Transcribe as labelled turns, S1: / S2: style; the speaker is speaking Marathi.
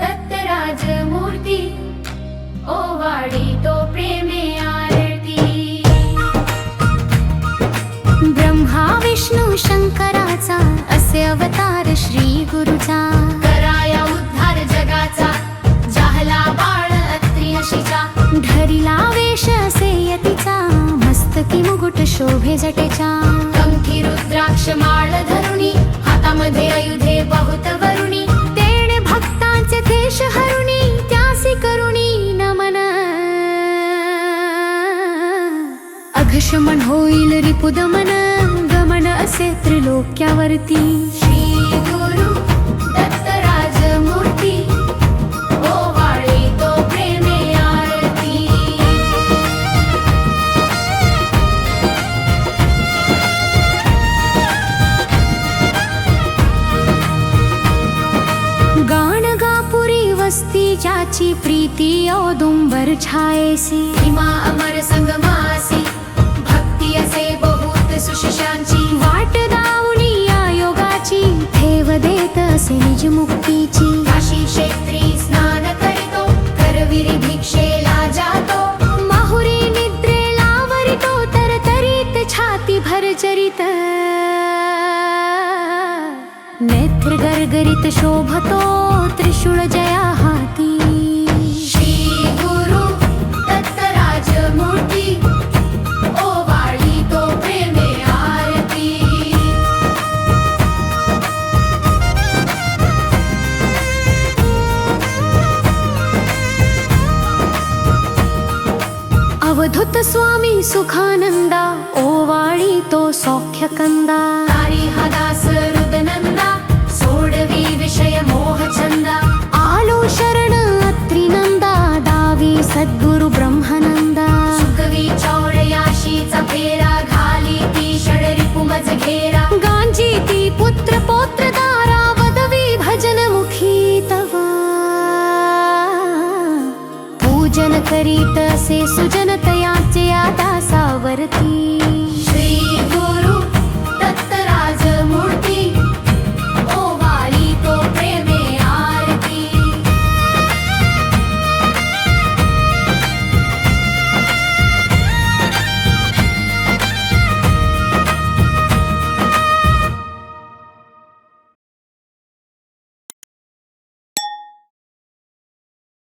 S1: दत्तराज मूर्ती ओवाडी तो प्रेमे आरती.
S2: ब्रह्मा विष्णू शंकराचा असे अवतार श्री गुरुचा.
S1: कराया उद्धार जगाचा जाहला बाळ अत्रि अशीचा
S2: धरिला वेश असे यतीचा मस्तकी मुकुट शोभे जटेचा.
S1: कंठी रुद्राक्ष माळ धरुणी हातामध्ये आयुधे बहुत वरुणी
S2: अघशमन होईल रिपुदमन गमन असे त्रिलोक्यावरती.
S1: श्री गुरु दत्तराज मूर्ती तो प्रेमे आरती.
S2: गाणगापुरी वस्ती ज्याची प्रीती औदुंबर छायसी.
S1: भीमा अमर संगमासी.
S2: ठेव देत असे निज मुक्तीची.
S1: काशी क्षेत्री स्नान करीतो करविरी भिक्षेला जातो.
S2: माहुरी निद्रेला वरितो तर तरीत छाती भर चरित नेत्र गरगरीत शोभतो त्रिशूळ जया हाती.
S1: श्री
S2: अवधूत स्वामी सुखानंदा ओवाळी तो सौख्य कंदा
S1: तारी हा दास रुदनंदा सोडवी विषय मोह छंदा
S2: आलो शरण अत्रिनंदा दावी सद्गुरु पूजन करीत असे सुजन तयाचे आता